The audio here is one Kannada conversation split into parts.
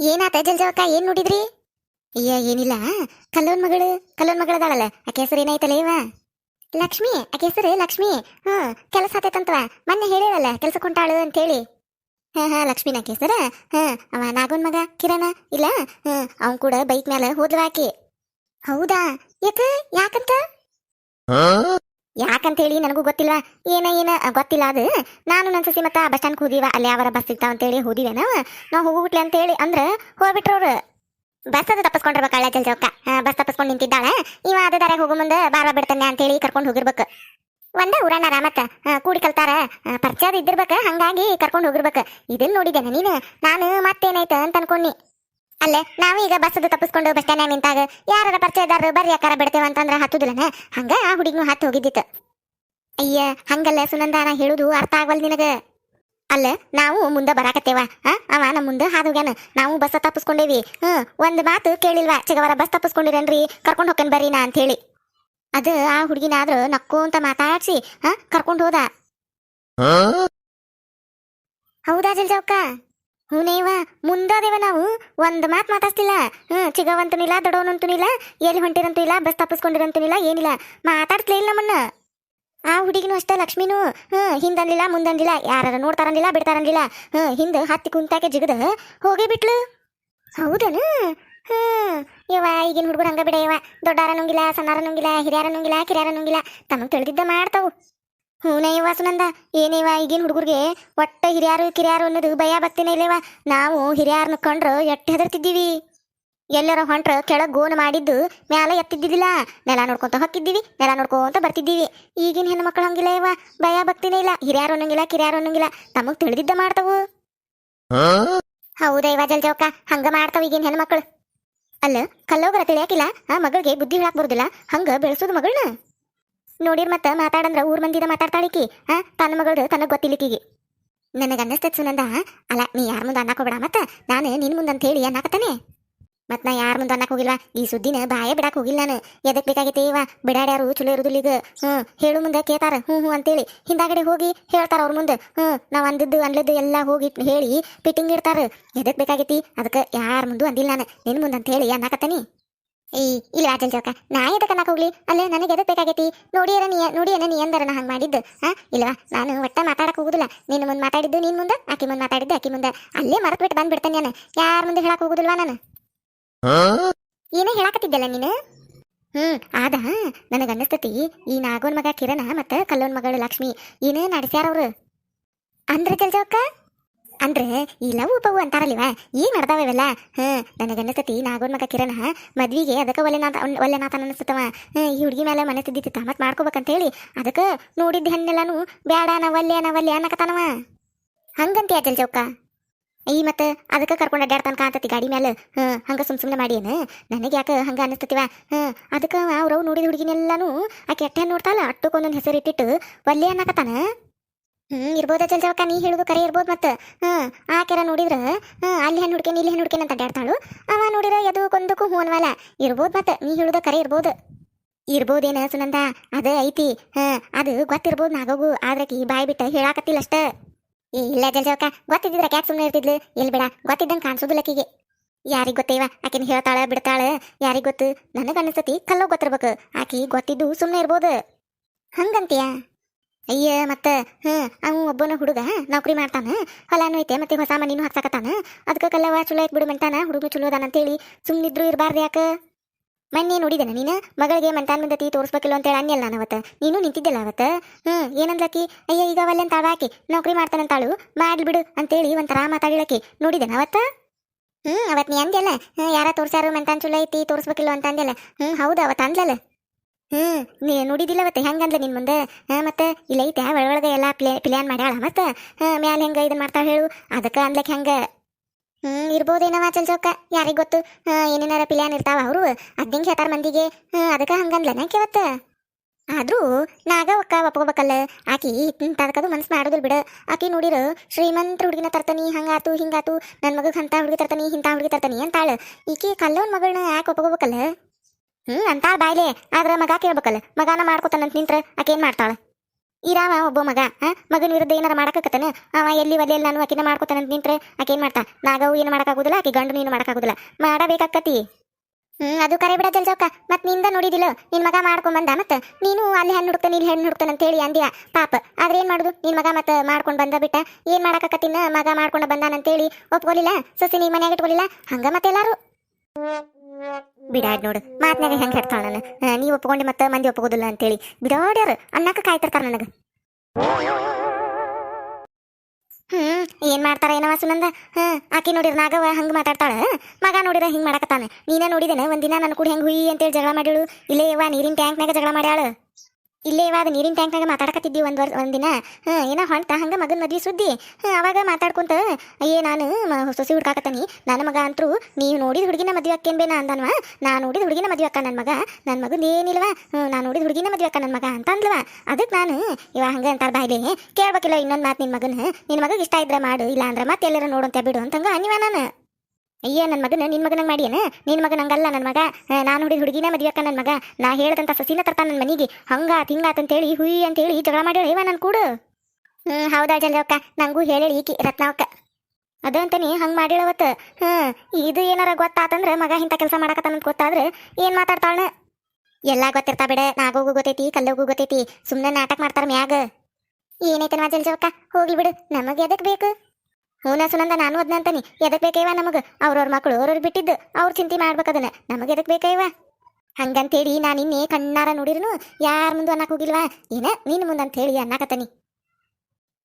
ಏನಾತ ಜಲ್ಜವಕ್ಕ ಏನ್ ನೋಡಿದ್ರಿ? ಅಯ್ಯ, ಏನಿಲ್ಲ. ಕಲ್ಲೋನ್ ಮಗಳು, ಕಲ್ಲೋನ್ ಮಗಳದಾಳಲ್ಲ. ಆಕೆ ಹೆಸರು ಏನಾಯ್ತಲ್ಲ ಇವ? ಲಕ್ಷ್ಮಿ, ಆಕೆ ಲಕ್ಷ್ಮಿ. ಹಾ ಕೆಲಸ ಆತೈತಂತವ. ಮೊನ್ನೆ ಹೇಳಿರಲ್ಲ ಕೆಲಸ ಕೊಂಟಾಳು ಅಂತೇಳಿ. ಹಾ ಹಾ ಲಕ್ಷ್ಮಿನ ಆಕೆ ಹೆಸರ? ಹಾ ಅವ ನಾಗೋನ್ ಮಗ, ಕಿರಣ, ಇಲ್ಲ? ಹಾ ಅವನ್ ಕೂಡ ಬೈಕ್ ಮೇಲೆ ಹೋದ್ಲು ಹೌದಾ? ಯಾಕ ಯಾಕಂತ? ಯಾಕಂತ ಹೇಳಿ ನನಗೂ ಗೊತ್ತಿಲ್ವಾ ಏನ ಏನ ಗೊತ್ತಿಲ್ಲ ಅದು. ನಾನು ನನ್ನ ಸಸಿ ಮತ್ತೆ ಬಸ್ ಸ್ಟ್ಯಾಂಡ್ ಹೋದಿವ, ಅಲ್ಲಿ ಯಾವಾರ ಬಸ್ ಸಿಗ್ತಾವ ಅಂತೇಳಿ ಹೋದಿವೆ ನಾವು. ನಾವು ಹೋಗ್ಬಿಟ್ಲಿ ಅಂತೇಳಿ ಅಂದ್ರ ಹೋಗ್ಬಿಟ್ರವ್ರು. ಬಸ್ ಅದು ತಪ್ಪಿಸ್ಕೊಂಡಿರ್ಬೇಕು ಜಲ್ಜವಕ್ಕ ಬಸ್ ತಪ್ಪಿಸ್ಕೊಂಡು ನಿಂತಿದ್ದಾಳೆ. ಇವ ಅದ ದಾರಿಗೆ ಹೋಗೋ ಮುಂದೆ ಬಾರ ಬಿಡ್ತಾನೆ ಅಂತೇಳಿ ಕರ್ಕೊಂಡು ಹೋಗಿರ್ಬೇಕು. ಒಂದ ಊರನ್ನ ರಾಮತ್ತ ಕೂಡಿ ಕಲ್ತಾರ. ಪರಿಚಯದ ಪರಿಚಯ ಅದ್ ಹಂಗಾಗಿ ಕರ್ಕೊಂಡು ಹೋಗಿರ್ಬೇಕು. ಇದನ್ನ ನೋಡಿದ್ದೇನೆ ನೀನು. ನಾನು ಮತ್ತೇನಾಯ್ತು ಅಂತ ಅನ್ಕೊಂಡಿ ಅಲ್ಲೇ ಈಗ ಬಸ್ ತಪ್ಪಿಸ್ಕೊಂಡು ಬಸ್ ಸ್ಟ್ಯಾಂಡ್ ನಿಂತಾಗ ಯಾರ ಪರಿಚಯದಾರರು ಬರ್ರಿ ಯಾಕಾರ ಬಿಡ್ತೇವೆ ಅಂತಂದ್ರ ಹತ್ತುದಿಲ್ಲನ? ಹಂಗ ಆ ಹುಡುಗಿನೂ ಹತ್ತು ಹೋಗಿದ್ದಿತ್ತು. ಅಯ್ಯ ಹಂಗಲ್ಲ ಸುನಂದ ನಾ ಹೇಳುದು ಅರ್ಥ ಆಗವಲ್ ನಿನಗ. ಅಲ್ಲ ನಾವು ಮುಂದೆ ಬರಾಕತ್ತೇವ ಹಾ ಅವ ನಮ್ಮ ಮುಂದೆ ಹಾದು ಹೋಗ್ಯಾನ. ನಾವು ಬಸ್ ತಪ್ಪಿಸ್ಕೊಂಡೇವಿ. ಹ್ಮ್ ಒಂದ್ ಮಾತು ಕೇಳಿಲ್ವಾ? ಚಿಗವರ ಬಸ್ ತಪ್ಪಿಸ್ಕೊಂಡಿರನ್ರಿ? ಕರ್ಕೊಂಡು ಹೋಗ್ಕನ್ ಬರ್ರಿ ನಾ ಅಂತ ಹೇಳಿ. ಅದು ಆ ಹುಡುಗಿನಾದ್ರೂ ನಕ್ಕೋಂತ ಮಾತಾಡ್ಸಿ ಹಾ ಕರ್ಕೊಂಡು ಹೋದ. ಹೌದಾ ಜಲ್ಜವಕ್ಕ ಹೂನೇವ ಮುಂದಾದೇವ ನಾವು. ಒಂದ್ ಮಾತ್ ಮಾತಾಡ್ತಿಲ್ಲ ಹ್ಮ್ ಚಿಗವಂತನಿಲ್ಲ ದೊಡವನಂತನಿಲ್ಲ ಎಲ್ಲಿ ಹೊಂಟಿರಂತೂ ಇಲ್ಲ, ಬಸ್ ತಪ್ಪಿಸ್ಕೊಂಡಿರಂತನಿಲ್ಲ ಏನಿಲ್ಲ. ಮಾತಾಡ್ತಿಲ್ಲ ಇಲ್ಲ ನಮ್ಮನ್ನ ಆ ಹುಡುಗಿನೂ ಅಷ್ಟೇ, ಲಕ್ಷ್ಮಿನೂ. ಹ್ಮ್ ಹಿಂದನ್ಲಿಲ್ಲ ಮುಂದನ್ಲಿಲ್ಲ ಯಾರು ನೋಡ್ತಾರಂದಿಲ್ಲ, ಬಿಡ್ತಾರಂದಿಲ್ಲ. ಹ್ಮ್ ಹಿಂದೆ ಹತ್ತಿ ಕುಂತಾಕೆ ಜಿಗದ. ಹೋಗೇ ಬಿಟ್ಲು. ಹೌದನು? ಹ್ಮ್ ಇವ ಈಗಿನ ಹುಡುಗರು ಹಂಗ ಬಿಡ ಇವ ದೊಡ್ಡಾರ ನುಂಗಿಲ್ಲ, ಸಣ್ಣಾರ ನುಂಗಿಲ್ಲ, ಹಿರಿಯಾರ ನುಂಗಿಲ್ಲ, ಕಿರಿಯಾರ ನುಂಗಿಲ್ಲ ತಮಗೆ ತಿಳಿದಿದ್ದ ಮಾಡ್ತಾವು. ಹೂನೇ ಯವ್ವ ಸುನಂದ ಏನೇವ ಈಗಿನ ಹುಡುಗರಿಗೆ ಒಟ್ಟ ಹಿರಿಯಾರು ಕಿರಿಯಾರು ಅನ್ನೋದು ಭಯ ಭಕ್ತಿನೇ ಇಲ್ಲೇವ? ನಾವು ಹಿರಿಯಾರನ್ನ ಕಂಡ್ರು ಎಟ್ಟು ಹೆದರ್ತಿದ್ದೀವಿ. ಎಲ್ಲರ ಹೊಂಟ್ರ ಕೆಳಗೆ ಗೋನ್ ಮಾಡಿದ್ದು ಮ್ಯಾಲ ಎತ್ತಿದ್ದಿದ್ದಿಲ್ಲ ನೆಲ ನೋಡ್ಕೊಂತ ಹೊಕ್ಕಿದ್ದೀವಿ ನೆಲ ನೋಡ್ಕೊಂತ ಬರ್ತಿದ್ದೀವಿ. ಈಗಿನ ಹೆಣ್ಮಕ್ಳು ಹಂಗಿಲ್ಲ ಇವ ಭಯ ಭಕ್ತಿನೇ ಇಲ್ಲ. ಹಿರಿಯಾರು ಅನ್ನಂಗಿಲ್ಲ ಕಿರಿಯಾರು ಅನ್ನಂಗಿಲ್ಲ. ತಮಗ್ ತಿಳಿದಿದ್ದ ಮಾಡ್ತಾವು. ಹೌದಾ ಇವ ಜಲ್ಜವಕ್ಕ ಹಂಗ ಮಾಡ್ತಾವ ಈಗಿನ ಹೆಣ್ಮಕ್ಳು. ಅಲ್ಲ ಕಲ್ಲೋಗರ ತಿಳಿಯಾಕಿಲ್ಲ? ಆ ಮಗಳಿಗೆ ಬುದ್ಧಿ ಹೇಳಕ್ ಬರುದಿಲ್ಲ? ಹಂಗ ಬೆಳೆಸೋದು ಮಗಳನ್ನ ನೋಡಿರ್ ಮತ್ತ ಮಾತಾಡಂದ್ರ ಊರ್ ಮಂದಿದ ಮಾತಾಡ್ತಾಳಿಕಿ, ಆ, ತನ್ನ ಮಗಳದು ತನ್ನ ಗೊತ್ತಿಲ್ಲಿಕಿಗೆ ನನಗೆ ಅನ್ನಿಸ್ತೈತ್ ಸುನಂದ, ಅಲ್ಲ, ನೀ ಯಾರ ಮುಂದೆ ಅನ್ನಕ್ ಹೋಗ್ಬೇಡ, ಮತ್ತ ನಾನು ನಿನ್ ಮುಂದೆ ಅಂತ ಹೇಳಿ ಅನ್ನಕತ್ತಾನೆ. ಮತ್ ನಾ ಯಾರ ಮುಂದೆ ಅನ್ನಕ್ ಹೋಗಿಲ್ವಾ, ಈ ಸುದ್ದಿನ ಬಾಯೇ ಬಿಡಕ್ ಹೋಗಿಲ್ಲ ನಾನು. ಎದಕ್ ಬೇಕಾಗೈತೆ ಇವ, ಬಿಡಾಡ್ಯಾರು, ಚಲೋ ಇರುದಿಲ್ಲ ಈಗ ಹ್ಮ್, ಹೇಳು ಮುಂದೆ ಕೇತಾರ ಹ್ಞೂ ಹ್ಞೂ ಅಂತೇಳಿ ಹಿಂದಾಗಡೆ ಹೋಗಿ ಹೇಳ್ತಾರ ಅವ್ರ ಮುಂದೆ. ಹ್ಮ್, ನಾವ್ ಅಂದದ್ದು, ಅನ್ಲದ್ದು ಎಲ್ಲ ಹೋಗಿ ಹೇಳಿ ಪಿಟ್ಟಿಂಗ್ ಇಡ್ತಾರ. ಎದಕ್ ಬೇಕಾಗೈತಿ, ಅದಕ್ಕೆ ಯಾರ ಮುಂದೂ ಅಂದಿಲ್ಲ ನಾನು. ನಿನ್ ಮುಂದೆ ಅಂತ ಹೇಳಿ ಅನ್ನಕತ್ತಾನಿ. ಈ ಇಲ್ಲ ಆಚಲ್ ಚೌಕ ನಾ ಎದಕ್ಕೆ ಅನ್ನಕ್ಕೆ ಹೋಗ್ಲಿ? ಅಲ್ಲೇ ನನಗೆ ಎದಕ್ಕೆ ಬೇಕಾಗೈತಿ? ನೋಡಿಯರ ನೀ, ನೋಡಿಯನ ನೀ ಅಂದರ ನಾ ಹಂಗೆ ಮಾಡಿದ್ದು? ಹಾಂ? ಇಲ್ವಾ? ನಾನು ಒಟ್ಟ ಮಾತಾಡಕ್ಕೆ ಹೋಗುದಿಲ್ಲ. ನಿನ್ನ ಮುಂದೆ ಮಾತಾಡಿದ್ದು, ನಿನ್ ಮುಂದೆ, ಆಕೆ ಮುಂದೆ ಮಾತಾಡಿದ್ದು, ಆಕಿ ಮುಂದೆ. ಅಲ್ಲೇ ಮರೆತು ಬಿಟ್ಟು ಬಂದ್ಬಿಡ್ತೇನೆ ನಾನು. ಯಾರ ಮುಂದೆ ಹೇಳಕ್ಕೆ ಹೋಗುದಿಲ್ವಾ ನಾನು? ಏನೇ ಹೇಳಕತ್ತಿದ್ದಲ್ಲ ನೀನು? ಹ್ಞೂ ಆದ ನನಗೆ ಅನ್ನಿಸ್ತತಿ, ಈ ನಾಗೋನ್ ಮಗ ಕಿರಣ ಮತ್ತು ಕಲ್ಲೋನ್ ಮಗಳು ಲಕ್ಷ್ಮಿ. ಏನೇ ನಡೆಸ್ಯಾರ ಅವ್ರು? ಅಂದ್ರೆ ಜಲ್ಜವಕ್ಕ ಅಂದ್ರೆ ಈ ಲವ್ ಪವು ಅಂತಾರಲ್ಲಿವ? ಏನ್ ನಡ್ದಾವ ಇವೆಲ್ಲ? ಹ್ಮ್ ನನಗೆ ಅನ್ನಿಸ್ತತಿ ನಾಗೋನ್ ಮಗ ಕಿರಣ, ಮದ್ವಿಗೆ ಅದಕ್ಕೆ ಒಲ್ಲೆನಾಥ ಒಲ್ಲೆನಾಥ ಅನಿಸ್ತವ ಈ ಹುಡುಗಿ ಮೇಲೆ ಮನೆ ತಿದ್ದಿತ್ತ ಮಾಡ್ಕೋಬೇಕಂತ ಹೇಳಿ ಅದಕ್ಕೆ ನೋಡಿದ್ದ ಹೆಣ್ಣೆಲ್ಲಾನು ಒಲ್ಲೆ ನವಲ್ಯ ಅನ್ನಕತ್ತಾನವ. ಅಜಲ್ ಚೌಕ. ಈ ಮತ್ತೆ ಅದಕ್ಕೆ ಕರ್ಕೊಂಡು ಅಡ್ಡಾಡ್ತಾನ ಕಾಂತತಿ ಗಾಡಿ ಮೇಲೆ ಹ್ಮ್ ಹಂಗ ಸುಮ್ ಸುಮ್ಮನೆ ಮಾಡಿಯೇನು? ನನಗೆ ಯಾಕೆ ಹಂಗ ಅನ್ನಿಸ್ತತಿವ ಹ್ಮ್ ಅದಕ್ಕೆ ಅವ್ರವ್ ನೋಡಿದ ಹುಡುಗಿನೆಲ್ಲಾನು ಆ ಕೆಟ್ಟ ನೋಡ್ತಾಳ ಅಟ್ಟಕ್ಕೊಂದೊಂದು ಹೆಸರು ಇಟ್ಟಿಟ್ಟು ಒಲ್ಲೆ ಅನ್ನಕತ್ತಾನ? ಹ್ಮ್, ಇರ್ಬೋದ ಜಲ್ಜವಕ್ಕ ನೀ ಹೇಳುದು ಕರೆ ಇರ್ಬೋದು ಮತ್ತೆ. ಹ್ಮ್ ಆಕೆರ ನೋಡಿದ್ರ? ಹ್ಮ್, ಅಲ್ಲಿ ಹೆಣ್ಣು ಹುಡ್ಕೇನಿ ಇಲ್ಲಿ ಹೆಣ್ಣು ಹುಡ್ಕೇನಿ ಅಂತ ಅಡ್ಡಾಡ್ತಾಳು ಅವ ನೋಡಿದ್ರ ಎದು ಕೊಂದಕ್ಕೂ ಹೂ ಅನ್ವಲ್ಲ ಇರ್ಬೋದು ಮತ್ತೆ, ನೀ ಹೇಳುದ ಕರೆ ಇರ್ಬೋದು. ಇರ್ಬೋದೇನ ಸುನಂದ? ಅದ ಐತಿ. ಹ್ಮ್, ಅದು ಗೊತ್ತಿರ್ಬೋದು ನಾಗೋಗು ಆದ್ರಕಿ ಬಾಯ್ ಬಿಟ್ಟ ಹೇಳಾಕತ್ತಿಲ್ಲ ಅಷ್ಟ. ಏ, ಇಲ್ಲ ಜಲ್ಜವಕ್ಕ ಗೊತ್ತಿದ್ದಿದ್ರ ಯಾಕೆ ಸುಮ್ಮನೆ ಇರ್ತಿದ್ಲು? ಇಲ್ಲಿ ಬೇಡ, ಗೊತ್ತಿದ್ದಂಗೆ ಕಾಣಿಸೋದಿಲ್ಲ ಆಕಿಗೆ. ಯಾರಿಗ್ ಗೊತ್ತೇವ? ಆಕಿನ ಹೇಳ್ತಾಳ, ಬಿಡ್ತಾಳ. ಯಾರಿಗ್ ಗೊತ್ತು? ನನಗೆ ಅನಿಸ್ತತಿ ಕಲ್ಲೋ ಗೊತ್ತಿರ್ಬೇಕು. ಆಕಿ ಗೊತ್ತಿದ್ದು ಸುಮ್ಮನೆ ಇರ್ಬೋದು. ಹಂಗಂತೀಯ? ಅಯ್ಯ, ಮತ್ತೆ ಹ್ಞೂ ಅವ ಒಬ್ಬನ ಹುಡುಗ ನೌಕರಿ ಮಾಡ್ತಾನ, ಹೊಲಾನು ಐತೆ, ಮತ್ತೆ ಹೊಸ ಮನಿನೂ ಹಾಕ್ಸಾಕತ್ತಾನ ಅದಕ್ಕೆ ಕಲ್ಲವ ಚಲೋ ಐತ್ ಬಿಡು ಮಂತಾನ ಹುಡುಗನು ಚಲೋ ಅದಾನ ಅಂತೇಳಿ ಸುಮ್ಮನಿದ್ರು ಇರಬಾರ್ದು ಯಾಕ? ಮೊನ್ನೆ ನೋಡಿದೆನ ನೀನು, ಮಗಳಿಗೆ ಮಂತಾನ ಮುಂದತಿ ತೋರಿಸ್ಬೇಕಿಲ್ಲ ಅಂತೇಳಿ ಅನ್ಯಲ್ಲ ನಾನು ಅವತ್ತು. ನೀನು ನಿಂತಿದ್ದಲ್ಲ ಅವತ್ತ? ಹ್ಞೂ ಏನಂದ್ಲಕಿ ಅಯ್ಯ, ಈಗ ಅವಲ್ಲ ಅಂತ ಆಕಿ ನೌಕರಿ ಮಾಡ್ತಾನಂತಾಳು, ಮಾಡ್ಲಿ ಬಿಡು ಅಂತೇಳಿ ಒಂಥರ ಮಾತಾಡಿಳಕಿ ನೋಡಿದೆನ ಅವತ್ತ? ಹ್ಞೂ ಅವತ್ ನೀ ಅಂದ್ಯಲ್ಲ, ಹ್ಮ್, ಯಾರ ತೋರ್ಸ್ಯಾರು ಮಂತಾನ್ ಚಲೋ ಐತಿ, ತೋರಿಸ್ಬೇಕಿಲ್ಲ ಅಂತ ಅಂದ್ಯಲ್ಲ, ಹ್ಮ್, ಹೌದು ಅವತ್ತು ಅಂದ್ಲಲ್ಲ. ಹ್ಮ್, ನೀ ನೋಡಿದಿಲ್ಲ ಮತ್ತೆ ಹೆಂಗಂದ್ಲ ನಿನ್ ಮುಂದೆ? ಮತ್ತೆ ಇಲ್ಲ ಐತೆ ಒಳಗೊಳಗೆ ಎಲ್ಲ ಪ್ಲೇ, ಪ್ಲ್ಯಾನ್ ಮಾಡ್ಯಾಳ ಮತ್ತೆ? ಮ್ಯಾಲ ಹೆಂಗ ಇದನ್ ಮಾಡ್ತಾಳ ಹೇಳು, ಅದಕ್ಕೆ ಅನ್ಲಕ್ ಹೆಂಗ? ಹ್ಮ್, ಇರ್ಬೋದೇನವ ಚಲ್ಚೋಕ ಯಾರಿಗೆ ಗೊತ್ತು? ಏನೇನಾರ ಪ್ಲ್ಯಾನ್ ಇರ್ತಾವ ಅವರು? ಅದ್ದಿಂಗ್ ಹೇಳ್ತಾರ ಮಂದಿಗೆ. ಅದಕ್ಕೆ ಹಂಗಂದ್ಲ ನಾಕೆ ಕೇವತ್ತ ಆದ್ರೂ ನಾಗ ಒಕ್ಕ ಒಪ್ಕೋಬೇಕಲ್ಲ, ಆಕಿ ತದಕದು ಮನ್ಸು ಮಾಡೋದಿಲ್ಲ ಬಿಡ. ಆಕಿ ನೋಡಿರ ಶ್ರೀಮಂತ ಹುಡುಗಿನ ತರ್ತಾನಿ, ಹಂಗಾತು, ಹಿಂಗಾತು ನನ್ನ ಮಗಗ್ ಅಂತ ಹುಡುಗಿ ತರ್ತಾನಿ ಇಂಥ ಹುಡುಗಿ ತರ್ತಾನಿ ಅಂತಾಳ. ಈಕಿ ಕಲ್ಲೋನ್ ಮಗಳನ್ನ ಯಾಕೆ ಒಪ್ಕೋಬೇಕಲ್ಲ? ಹ್ಮ್ ಅಂತಾಳ ಬಾಯ್ಲೆ. ಆದ್ರ ಮಗ ಕೇಳ್ಬೇಕಲ್ಲ. ಮಗಾನ ಮಾಡ್ಕೊತಾನಂತ ನಿಂತ್ರ ಆಕೆ ಏನ್ ಮಾಡ್ತಾಳ? ಇರಾವ ಒಬ್ಬ ಮಗ ಮಗನ ವಿರುದ್ಧ ಏನಾರ ಮಾಡಕತ್ತಾನ ಅವ ಎಲ್ಲಿ ಒಲೆ ನಾನು ಆಕಿನ ಮಾಡ್ಕೋತಾನಂತ ನಿಂತ್ರ ಆಕೇನ್ ಮಾಡ್ತಾ? ನಾಗವು ಏನು ಮಾಡಕ್ಕಾಗುದಿಲ್ಲ, ಆಕೆ ಗಂಡು ನೀನು ಮಾಡಕ್ಕಾಗುದಿಲ್ಲ. ಮಾಡಬೇಕಾಕತಿ ಹ್ಮ್, ಅದು ಕರೆ ಬಿಡ ಜಲ್ಜೋಕ. ಮತ್ನಿಂದ ನೋಡಿದಿಲ್ಲ? ನಿನ್ ಮಗ ಮಾಡ್ಕೊಂಡ್ ಬಂದ ಮತ್ತ? ನೀನು ಅಲ್ಲಿ ಹೆಣ್ಣು ಹುಡುಕ್ತಾನೆ, ಇಲ್ಲಿ ಹೆಣ್ಣು ಹುಡುಕ್ತಾನೆ ಅಂತ ಹೇಳಿ ಅಂದ್ಯಾ? ಪಾಪ. ಆದ್ರೆ ಏನ್ ಮಾಡುದು? ನಿನ್ ಮಗ ಮತ್ತ ಮಾಡ್ಕೊಂಡ್ ಬಂದ ಬಿಟ್ಟ? ಏನ್ ಮಾಡಕತ್ತಿನ ಮಗ ಮಾಡ್ಕೊಂಡ ಬಂದಾನ ಅಂತೇಳಿ ಒಪ್ಕೊಲಿಲ್ಲ? ಸೊಸಿ ನೀ ಮನ್ಯಾಗ ಇಟ್ಕೊಲಿಲ್ಲ? ಹಂಗ ಮತ್ತೆ ಎಲ್ಲಾರು ಬಿಡಾಡ್ ನೋಡು. ಮಾತ್ನಾಗ ಹೆಂಗ್ ಹೇಳ್ತಾಳ ನಾನು. ಆ, ನೀ ಒಪ್ಕೊಂಡಿ ಮತ್ತೆ ಮಂದಿ ಒಪ್ಕೋದಿಲ್ಲ ಅಂತೇಳಿ. ಬಿಡಾಡ್ಯಾರ ಅನ್ನಕ್ಕ ಕಾಯ್ತಿರ್ತಾರ ನನಗ. ಹ್ಮ್ ಏನ್ ಮಾಡ್ತಾರ ಏನವ ಸುನಂದ? ಹ್ಮ್ ಆಕಿ ನೋಡಿರ ನಾಗವ ಹಂಗ ಮಾತಾಡ್ತಾಳ. ಮಗ ನೋಡಿರ ಹಿಂಗ್ ಮಾಡಕತ್ತಾನ. ನೀನೇ ನೋಡಿದೇನ? ಒಂದಿನ ನನ್ನ ಕೂಡ ಹೆಂಗ್ ಹುಯಿ ಅಂತೇಳಿ ಜಗಳ ಮಾಡಿಳು. ಇಲ್ಲೇ ಇವ ನೀರಿನ ಟ್ಯಾಂಕ್ನಾಗ ಜಗಳ ಮಾಡ್ಯಾಳ. ಇಲ್ಲೇ ಇವಾಗ ನೀರಿನ ಟ್ಯಾಂಕ್ನಾಗ ಮಾತಾಡಕತ್ತಿದ್ದಿ ಒಂದು ವರ್ಷ ಒಂದಿನ ಹ್ಮ್ ಏನ ಹೊಂಟ ಹಂಗ ಮಗನ ಮದ್ವಿ ಸುದ್ದಿ? ಹ್ಮ್ ಅವಾಗ ಮಾತಾಡ್ಕೊಂತ ಏ ನಾನು ಸೊಸಿ ಹುಡ್ಕಾಕತ್ತಾನಿ ನನ್ನ ಮಗ ಅಂತರೂ, ನೀವು ನೋಡಿದ ಹುಡುಗಿನ ಮದುವೆ ಅಕ್ಕೇನು ಬೇನ? ಅಂದನ್ವ. ನಾ ನೋಡಿದ ಹುಡುಗಿನ ಮದ್ವೆ ಅಕ್ಕ ನನ್ನ ಮಗ. ನನ್ನ ಮಗನ ಏನಿಲ್ವಾ? ನಾನು ನೋಡಿದ ಹುಡುಗಿನ ಮದುವೆ ಅಕ್ಕ ನನ್ನ ಮಗ. ಅಂತ ಅಂದ್ಲವ ಅದಕ್ಕೆ ನಾನು ಇವಾಗ ಹಂಗೆ ಅಂತಾರ ಬಾಯ್ಲಿ, ಕೇಳ್ಬೇಕಿಲ್ಲ ಇನ್ನೊಂದ್ ಮಾತು ನಿನ್ನ ಮಗನ ನಿನ್ನ ಮಗ ಇಷ್ಟ ಇದ್ರೆ ಮಾಡು ಇಲ್ಲ ಅಂದ್ರೆ ಮತ್ತೆ ಎಲ್ಲರ ನೋಡಂತೆ ಬಿಡು, ಅಂತಂಗ ಅನಿವ ನಾನು. ಅಯ್ಯ ನನ್ನ ಮಗನ ನಿನ್ನ ಮಗನಂಗೆ ಮಾಡಿಯೇನ? ನಿನ್ ಮಗ ನಂಗಲ್ಲ ನನ್ನ ಮಗ. ನಾನು ಹುಡುಗಿ ಹುಡುಗಿನ ಮದ್ವೆ ಅಕ್ಕ ನನ್ನ ಮಗ. ನಾ ಹೇಳ್ದಂತ ಸಸಿನ ತರ್ತಾನ ನನ್ನ ಮನಿಗೆ. ಹಂಗಾತ್ ಅಂತ ಅಂತೇಳಿ, ಹುಯಿ ಅಂತೇಳಿ ಜಗಳ ಮಾಡ್ಯಾಳ ಇವ ನನ್ ಕೂಡ. ಹ್ಮ್, ಹೌದಾ ಜಲ್ದವಕ್ಕ ನಂಗೂ ಹೇಳಿ ಈಕಿ ರತ್ನಾವಕ್ಕ ಅದಂತನಿ ಹಂಗ್ ಮಾಡಿಳವತ್ತು ಹ್ಮ್, ಇದು ಏನಾರ ಗೊತ್ತಾತಂದ್ರ ಮಗ ಇಂಥ ಕೆಲಸ ಮಾಡಕತ್ತಾನಂತ ಗೊತ್ತಾದ್ರೆ ಏನ್ ಮಾತಾಡ್ತಾಳ ಎಲ್ಲಾ ಗೊತ್ತಿರ್ತಾ ಬಿಡ, ನಾಗೋಗು ಗೊತ್ತೈತಿ, ಕಲ್ಲೋಗು ಗೊತ್ತೈತಿ. ಸುಮ್ನೆ ನಾಟಕ ಮಾಡ್ತಾರ ಮ್ಯಾಗ. ಏನೈತೆ ಜಲ್ಜವಕ್ಕ ಹೋಗ್ಲಿ ಬಿಡು, ನಮಗೆ ಎದಕ್ ಬೇಕು? ಹೂನ ಸುನಂದ ನಾನು ಅದ್ನ ಅಂತಾನಿ. ಎದಕ್ ಬೇಕೈವ ನಮಗ? ಅವ್ರವ್ರ ಮಕ್ಕಳು ಅವ್ರವ್ರು ಬಿಟ್ಟಿದ್ದು. ಅವ್ರ ಚಿಂತೆ ಮಾಡ್ಬೇಕದನ್ನ ನಮಗೆ ಎದಕ್ ಹಂಗಂತ ಹಂಗಂತೇಳಿ ನಾನು ಇನ್ನೇ ಕಣ್ಣಾರ ನೋಡಿರ್ನು. ಯಾರ ಮುಂದೆ ಅನ್ನಕ್ ಹೋಗಿಲ್ವಾ? ಏನ, ನಿನ್ ಮುಂದೆ ಅಂತ ಹೇಳಿ ಅನ್ನಕತ್ತನಿ.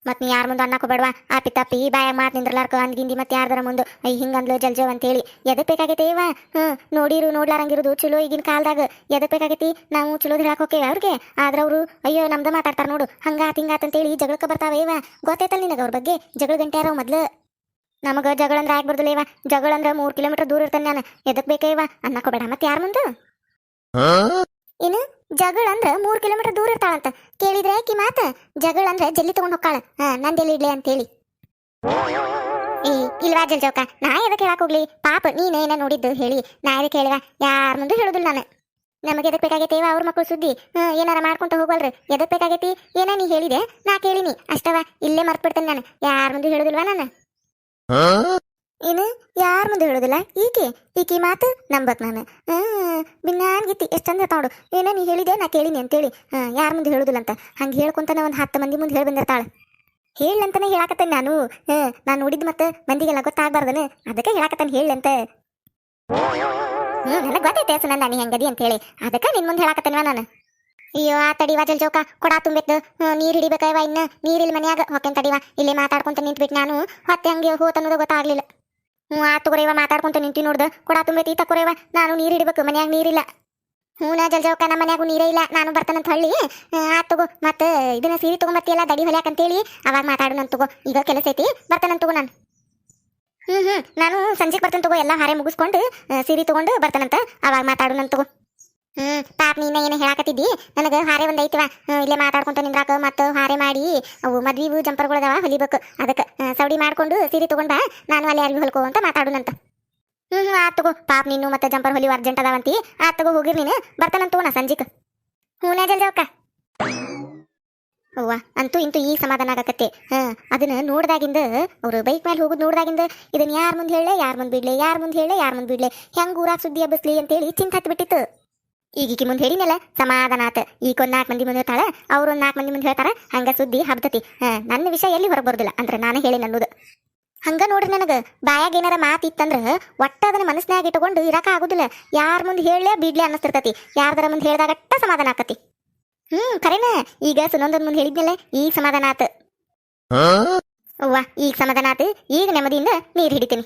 ಮತ್ ನೀ ಯಾರ ಮುಂದೆ ಅನ್ನಕ್ಕೂ ಬೇಡವಾ? ಆ ಪಿತ್ತಪ್ಪಿ ಬಾಯಾಗ ಮಾತು ನಿಂದ್ರಲಾರ್ಕ ಅಂದ್ಗಿಂದಿ ಮತ್ತೆ ಯಾರ್ದಾರ ಮುಂದೆ. ಐ ಹಿಂಗಂದ್ಲು ಜಲ್ಜವ್ ಅಂತೇಳಿ. ಎದಕ್ ಬೇಕಾಗೈತೆ ಇವ? ಹ್ಮ್ ನೋಡಿರು ನೋಡ್ಲಾರಂಗಿರೋದು ಚಲೋ ಈಗಿನ ಕಾಲದಾಗ. ಎದಕ್ ಬೇಕಾಗೈತಿ? ನಾವು ಚಲೋ ಹೇಳಕ್ ಹೋಕೇವ ಅವ್ರಿಗೆ? ಆದ್ರೆ ಅವರು ಅಯ್ಯೋ ನಮ್ದ ಮಾತಾಡ್ತಾರ ನೋಡು. ಹಂಗಾತ್ ಹಿಂಗಾತ್ ಅಂತೇಳಿ ಜಗಳಕ್ಕೆ ಬರ್ತಾವ ಇವ. ಗೊತ್ತೈತಲ್ ನಿನಗ ಅವ್ರ ಬಗ್ಗೆ? ಜಗಳ ಗಂಟೆ ಯಾರವ್ ಮೊದ್ಲು? ನಮಗ ಜಗಳ ಅಂದ್ರೆ ಆಗ್ಬಾರ್ದಿಲ್ಲ ಇವ. ಜಗಳ ಅಂದ್ರೆ ಮೂರ್ ಕಿಲೋಮೀಟರ್ ದೂರ ಇರ್ತಾನೆ ನಾನು. ಎದಕ್ ಬೇಕ ಇವ? ಅನ್ನಕೋಬೇಡ ಮತ್ತೆ ಯಾರ ಮುಂದೆ? ಏನು? ಜಗಳ ಅಂದ್ರ ಮೂರ್ ಕಿಲೋಮೀಟರ್ ದೂರ ಇರ್ತಾಳಂತ. ಕೇಳಿದ್ರೆ ಆಕಿ ಮಾತ, ಜಗಳ ಅಂದ್ರೆ ಜಲ್ಲಿ ತಗೊಂಡ್ ಹೋಗ್ತಾಳ ಹಾ, ನಂದೆಲ್ಲಿ ಇಡ್ಲಿ ಅಂತೇಳಿ ಏ, ಇಲ್ವಾ ಚೌಕ ನಾ ಎದಕ್ಕೆ ಹೇಳಕ್ ಹೋಗ್ಲಿ? ಪಾಪ ನೀನೇನ ನೋಡಿದ್ದು ಹೇಳಿ. ನಾ ಎದಕ್ಕೆ ಹೇಳಿವ? ಯಾರ ಮುಂದೆ ಹೇಳುದಿಲ್ಲ ನಾನು. ನಮಗೆ ಎದಕ್ ಬೇಕಾಗೈತಿ ಅವ್ರ ಮಕ್ಕಳು ಸುದ್ದಿ? ಹ್ಮ್ ಏನಾರ ಮಾಡ್ಕೊಂತ ಹೋಗಲ್ರಿ ಎದಕ್ ಬೇಕಾಗೈತಿ? ಏನ ನೀ ಹೇಳಿದೆ? ನಾ ಕೇಳಿನಿ. ಅಷ್ಟವ, ಇಲ್ಲೇ ಮರ್ತ್ ಬಿಡ್ತೇನೆ ನಾನು. ಯಾರ ಮುಂದೆ ಹೇಳುದಿಲ್ವಾ ನಾನು? ಏನು? ಯಾರ ಮುಂದೆ ಹೇಳೋದಿಲ್ಲ? ಈಕೆ? ಈಕೆ ಮಾತು ನಂಬಕ್ ನಾನು. ಹ್ಮ್ ಬಿನ್ನಾನ್ ಗೀತಿ. ಎಷ್ಟು ಚಂದ ನೋಡು. ಏನೋ, ನೀ ಹೇಳಿದೆ ನಾ ಕೇಳಿನಿ ಅಂತೇಳಿ. ಯಾರ ಮುಂದೆ ಹೇಳುದಿಲ್ಲ ಅಂತ. ಹಂಗೆ ಹೇಳ್ಕೊಂತಾನೆ ಒಂದು ಹತ್ತು ಮಂದಿ ಮುಂದೆ ಹೇಳಿ ಬಂದಿರ್ತಾಳೆ. ಹೇಳಂತಾನೆ ಹೇಳಾಕತ್ತೇನೆ ನಾನು. ನಾನು ನೋಡಿದ್ ಮತ್ತೆ ಮಂದಿಗೆಲ್ಲ ಗೊತ್ತಾಗಬಾರ್ದನು. ಅದಕ್ಕೆ ಹೇಳಾಕತ್ತಾನೆ ಹೇಳಂತ ಹ್ಮ್, ನನಗೆ ಗೊತ್ತೈತೆ ಸುನಂದ, ನೀ ಹೆಂಗದಿ ಅಂತೇಳಿ. ಅದಕ್ಕೆ ನಿನ್ ಮುಂದೆ ಹೇಳಾಕತ್ತೇನವ ನಾನು. ಅಯ್ಯೋ, ಆ ತಡಿವಾ ಜಲ್ ಜೋಕ. ಕೊಡ ತುಂಬಿತ್ತು. ನೀರು ಹಿಡಿಬೇಕವ ಇನ್ನ? ನೀರಿಲ್ಲ ಮನ್ಯಾಗ. ಹೊಕ್ಕೇನ್ ತಡಿವಾ ಇಲ್ಲೇ ಮಾತಾಡ್ಕೊಂತ ನಿಂತ್ಬಿಟ್ಟು ನಾನು. ಹೊತ್ತೆ ಹಂಗೆ ಹೋತ ಅನ್ನೋದು ಗೊತ್ತಾಗ್ಲಿಲ್ಲ. ಹ್ಞೂ ಆ ತಗೋರೇವ ಮಾತಾಡ್ಕೊಂತ ನಿಂತಿ ನೋಡ್ದ. ಕೊಡ ತುಂಬೈತಿ ತಕೋರೇವ ನಾನು ನೀರು ಇಡಬೇಕು, ಮನ್ಯಾಗ ನೀರಿಲ್ಲ. ಹ್ಞೂ, ನಾ ಜಲ್ಜವಕ್ಕ ನಮ್ಮ ಮನ್ಯಾಗೂ ನೀರೇ ಇಲ್ಲ. ನಾನು ಬರ್ತಾನಂತ ಹಳ್ಳಿ. ಆ ತಗೋ. ಮತ್ತೆ ಇದನ್ನ ಸೀರೆ ತೊಗೊಂಬತ್ತಿಯಲ್ಲ ದಡಿ ಹೊಲ್ಯಾಕಂತೇಳಿ ಅವಾಗ ಮಾತಾಡೋಣ ತಗೋ. ಈಗ ಕೆಲಸ ಐತಿ. ಬರ್ತಾನಂತ ತಗೋ ನಾನು. ಹ್ಞೂ ಹ್ಞೂ. ನಾನು ಸಂಜೆಗೆ ಬರ್ತಾನೆ ತಗೋ. ಎಲ್ಲ ಹಾರೆ ಮುಗಿಸ್ಕೊಂಡು ಸೀರೆ ತೊಗೊಂಡು ಬರ್ತಾನಂತ. ಅವಾಗ ಮಾತಾಡೋಣ ತಗೋ. ಹ್ಮ್, ಪಾಪ, ನೀನ ಏನ ಹೇಳಾಕತ್ತಿದ್ದಿ? ನನಗೆ ಹಾರೆ ಒಂದ್ ಐತಿವ ಇಲ್ಲೇ ಮಾತಾಡ್ಕೊಂತ ನಿಂದ್ರಾಕ ಮತ್ತ ಹಾರೆ ಮಾಡಿ. ಅವು ಮದ್ವಿವು ಜಂಪರ್ಗಳದಾವ ಹೊಲಿಬೇಕು. ಅದಕ್ಕೆ ಸೌಡಿ ಮಾಡ್ಕೊಂಡು ಸೀರೆ ತಗೊಂಡ ನಾನು ಅಲ್ಲಿ ಅರ್ವಿ ಹೊಲ್ಕೋ ಅಂತ ಮಾತಾಡುನಂತ. ಹ್ಮ್ ಹ್ಮ್, ಆತ್ ತಗೋ. ಪಾಪ, ನೀನು ಮತ್ತೆ ಜಂಪರ್ ಹೊಲಿ ಅರ್ಜೆಂಟ್ ಅದಾವಂತಿ. ಆತ್ ತಗೋ, ಹೋಗಿರ್ ನೀನು. ಬರ್ತಾನಂತ ನಾ ಸಂಜಿಕ್. ಹ್ಞೂ ಜಲ್ಜವಕ್ಕ ಅವ್ವ, ಅಂತೂ ಇಂತೂ ಈ ಸಮಾಧಾನ ಆಗಕತ್ತೆ. ಹಾ ಅದನ್ನ ನೋಡ್ದಾಗಿಂದ, ಅವ್ರು ಬೈಕ್ ಮೇಲೆ ಹೋಗುದು ನೋಡ್ದಾಗಿಂದ ಇದನ್ನ ಯಾರ ಮುಂದೆ ಹೇಳಲೆ? ಯಾರ ಮುಂದೆ ಬಿಡ್ಲೆ? ಯಾರ ಮುಂದೆ ಹೇಳಲೆ? ಯಾರ ಮುಂದೆ ಬಿಡ್ಲೆ? ಹೆಂಗ್ ಊರಾಗ ಸುದ್ದಿ ಅಂತ ಅಂತೇಳಿ ಚಿಂತ ಹತ್ತು ಬಿಟ್ಟಿತ್ತು ಈಗೀಕಿ ಮುಂದೆ ಹೇಳಿನಲ್ಲ ಸಮಾಧಾನ ಆತ. ಈಗ ಒಂದ್ ನಾಲ್ಕು ಮಂದಿ ಮುಂದೆ ಹೇಳ್ತಾಳೆ ಅವ್ರು ಒಂದ್ ನಾಲ್ಕು ಮಂದಿ ಮುಂದೆ ಹೇಳ್ತಾರ ಹಂಗ ಸುದ್ದಿ ಹಬ್ತತಿ ಹಾ ನನ್ನ ವಿಷಯ ಎಲ್ಲಿ ಹೊರಗೆ ಬರೋದಿಲ್ಲ ಅಂದ್ರೆ ನಾನು ಹೇಳಿನ ಅನ್ನೋದು. ಹಂಗ ನೋಡ್ರಿ ನನಗೆ ಬಾಯಾಗ ಏನಾರ ಮಾತು ಇತ್ತಂದ್ರ ಒಟ್ಟ ಅದನ್ನ ಮನಸ್ನ್ಯಾಗ ಇಟ್ಕೊಂಡು ಇರಕ ಆಗುದಿಲ್ಲ. ಯಾರ ಮುಂದೆ ಹೇಳಲೇ ಬಿಡ್ಲೆ ಅನ್ನಿಸ್ತಿರ್ತತಿ. ಯಾರ್ದಾರ ಮುಂದೆ ಹೇಳಿದಾಗ ಹೇಳ್ದಾಗಟ್ಟ ಸಮಾಧಾನ ಆಕತಿ. ಹ್ಮ್ ಖರೇನ ಈಗ ಸುನಂದನ ಮುಂದೆ ಹೇಳಿದ್ನಲ್ಲ ಈ ಸಮಾಧಾನ ಆತ. ಅವ್ವ ಈಗ ಸಮಾಧಾನ ಆತು. ಈಗ ನೆಮ್ಮದಿಯಿಂದ ನೀರು ಹಿಡಿತೀನಿ.